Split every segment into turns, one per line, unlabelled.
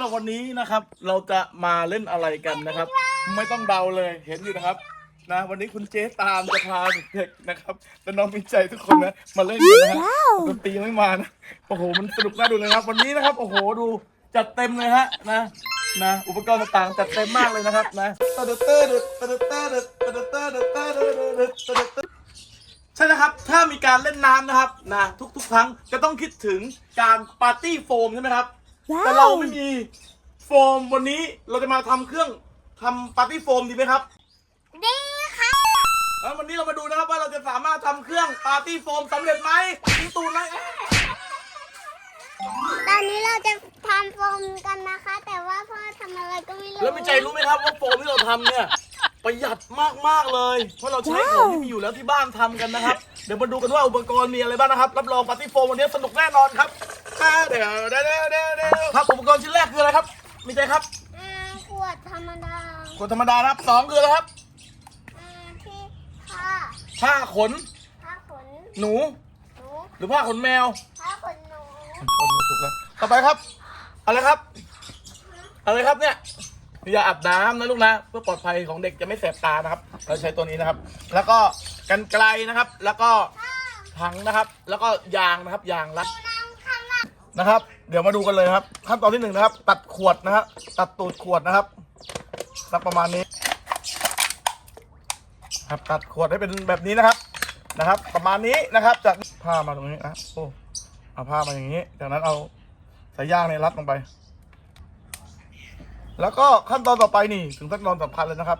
สำหรับวันนี้นะครับ เราจะมาเล่นอะไรกันนะครับ ไม่ต้องเดาเลยเห็นอยู่นะครับ นะ วันนี้คุณเจ๊ตามจะพาเด็กๆนะครับและน้องมิใจทุกคนนะมาเล่นกันนะฮะดนตรียังไม่มานะโอ้โหมันสนุกน่าดูเลยครับ วันนี้นะครับโอ้โหดูจัดเต็มเลยฮะนะนะอุปกรณ์ต่างๆจัดเต็มมากเลยนะครับนะตะเดเตอร์เดตะเดเตอร์เดตะเดเตอร์เดตะเดเตอร์เดตะเดเตอร์ใช่นะครับถ้ามีการเล่นน้ำนะครับนะทุกๆ ครั้งจะต้องคิดถึงการปาร์ตี้โฟมใช่ไหมครับ
ว้าว
แต่เราไม่มีโฟมวันนี้เราจะมาทำเครื่องทำปาร์ตี้โฟมดีไหมครับ
ดีค่ะ
แล้ววันนี้เรามาดูนะครับว่าเราจะสามารถทำเครื่องปาร์ตี้โฟมสำเร็จไหมทิ้งตูนไหมเอ๊ะ
ตอนนี้เราจะทำโฟมกันนะคะ แต่ว่าพ่อทำอะไรก็ไม่รู้
แล้วมีใจรู้ไหมครับว่าโฟมที่เราทำเนี่ยประหยัดมากๆเลย เพราะเราใช้ของที่มีอยู่แล้วที่บ้านทำกันนะครับ เดี๋ยวมาดูกันว่าอุปกรณ์มีอะไรบ้างนะครับ รับรองปาร์ตี้โฟมวันนี้สนุกแน่นอนครับอ่าเดี๋ยวเดี๋ยวเดี๋ยวเดี๋ยวเดี๋ยวครับอุปกรณ์ชิ้นแรกคืออะไรครับ มีใจครับ
อ่าขวดธรรมดา
ขวดธรรมดานะครับสองคืออะไรครับ
อ่าที่ผ้า
ผ้าขน
ผ้าขน
หนู
หนู
หรือผ้าขนแมว
ผ้าขนหนู
ถูกแล้วต่อไปครับ อะไรครับ อะไรครับเนี่ยอย่าอาบน้ำนะลูกนะ เพื่อปลอดภัยของเด็กจะไม่แสบตานะครับ เราใช้ตัวนี้นะครับ แล้วก็กันไกลนะครับ แล้วก็ถังนะครับ แล้วก็ยางนะครับ ยางรัด
น้ำข้างห น้า
นะครับ เดี๋ยวมาดูกันเลยครับ ขั้นตอนที่หนึ่งนะครับ ตัดขวดนะครับตัดตูดขวดนะครับสักประมาณนี้ ครับตัดขวดให้เป็นแบบนี้นะครับนะครับ ประมาณนี้นะครับ จากผ้ามาตรงนี้นะโอ้เอาผ้ามาอย่างนี้ จากนั้นเอาสายยางเนี่ยรัดลงไป แล้วก็ขั้นตอนต่อไปนี่ ถึงขั้นตอนสำคัญเลยนะครับ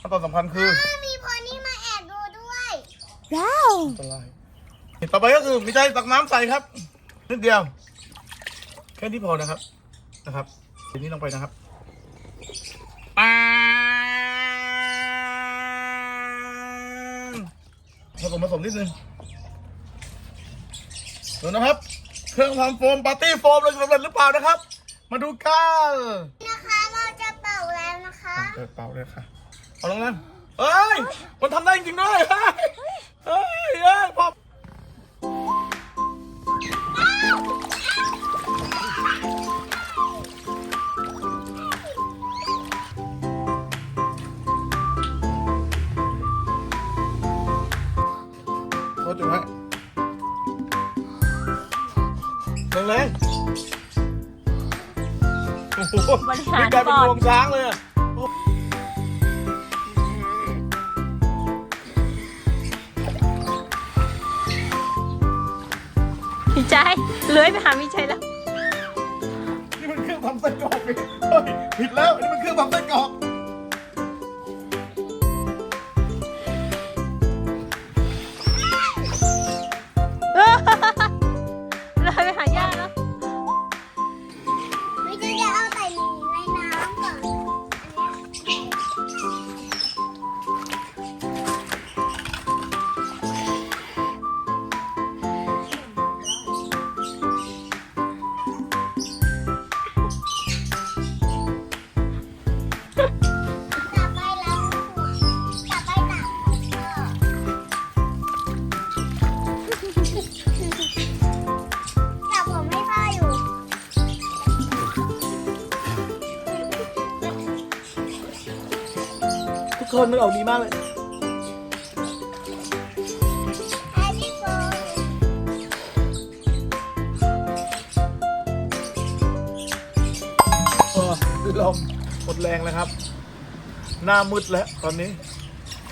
ขั้นตอนสำคัญคือ
มีคนนี่มาแอบดูด้วย
ว้าว
อะไรต่อไปก็คือมีใจตักน้ำใส่ครับนิดเดียว แค่นี้พอนะครับนะครับทีนี้ลงไปนะครับปางผสมผสมนิดนึงดูนะครับ เครื่องทำโฟมปาร์ตี้โฟมเราจะสำเร็จหรือเปล่านะครับ มาดูกัน
นะคะเราจะเป่าแล้วนะคะ
เปิดเป่าเลยค่ะเอาลงนั้นเอ้ย มันทำได้จริงๆด้วยเฮ้ยเฮ้ยเฮ้ย โคตรจุ๊บให้แรงๆโอ้โห
บริหาร
นี่กลายเป็น
ก่อน
งวงช้างเลยอะ
พี่ใจเลื้อยไปหาพี่ใจแล้ว
นี่มันเครื่องทำไส้กรอกนี่เฮ้ยผิดแล้วอันนี้มันเครื่องทำไส้กรอก ทุกคนมันออกดีมากเลย
แฮปปี้โฟน
เออลมหมดแรงแล้วครับ หน้ามืดแล้วตอนนี้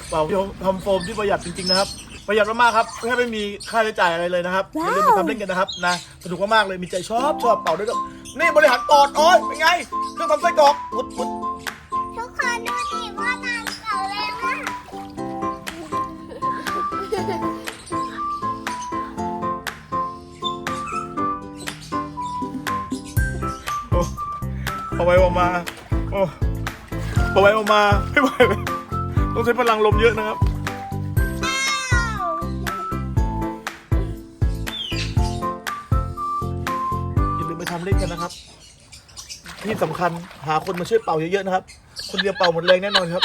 เป่าทำโฟมที่ประหยัดจริงๆนะครับ ประหยัดมากๆครับแค่ไม่มีค่าใช้จ่ายอะไรเลยนะครับอย่าลืมไปทำเล่นกันนะครับนะสนุกมากๆเลยมีใจชอบชอบเป่าด้วยนี่บริหารปอดโอ้ยเป็นไงเครื่องทำไส้กรอกพุดพุด
เอา
ไว้ออกมา โอ้เอาไว้ออกมา ไม่ไหวเลยต้องใช้พลังลมเยอะนะครับ อย่าลืมไปทำเล่นกันนะครับ ที่สำคัญหาคนมาช่วยเป่าเยอะๆนะครับ คนเดียวเป่าหมดแรงแน่นอนครับ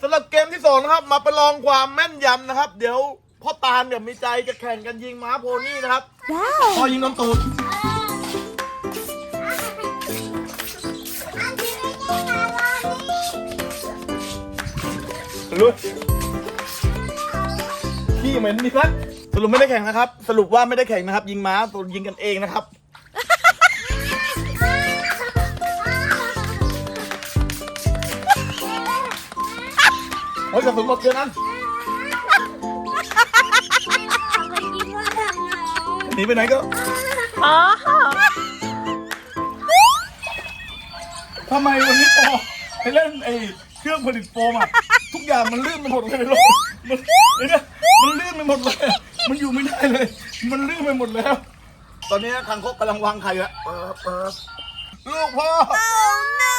สำหรับเกมที่สองนะครับ มาประลองความแม่นยำนะครับ เดี๋ยว พ่อตาลกับมีใจจะแข่งกันยิงม้าโพนี่นะครับพอยิงโดนตูด
อันที่ไม่ใช่คารอนนี่
ลุยขี้เหม็นนี่ครับสรุปไม่ได้แข่งนะครับ สรุปว่าไม่ได้แข่งนะครับ ยิงม้าตัวยิงกันเองนะครับโอ้ยกระสุนหมดเกินนั้น หนีไปไหนก็
อ๋อ
ทำไมวันนี้โปรไปเล่นไอ้เครื่องผลิตโฟมอะทุกอย่างมันลื่นไปหมดเลยในโลกมันไอ้เนี่ยมันลื่นไปหมดเลย มันอยู่ไม่ได้เลย มันลื่นไปหมดแล้ว ตอนนี้คางคกกำลังวางไข่อะเปิบเปิบลูกพ่อ
ถ้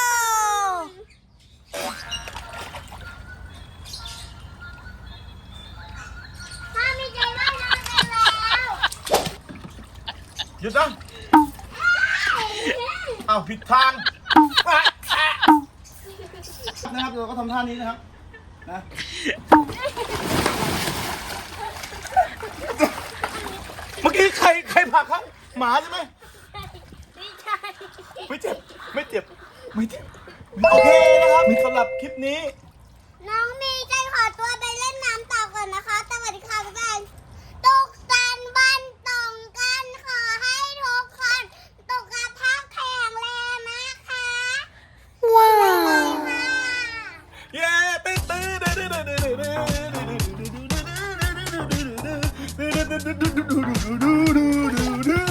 หยุดนะอ้าวผิดทางนะครับเราก็ทำท่านี้นะครับนะเมื่อกี้ใครใครผลักครับหมาใช่ไหม
ไม่ใช่
ไม่เจ็บไม่เจ็บไม่เจ็บโอเคนะครับสำหรับคลิปนี้
น้องมีใจขอตัวไปเล่นน้ำต่อก่อนนะคะสวัสดีค่ะทุกท่าน
Bye.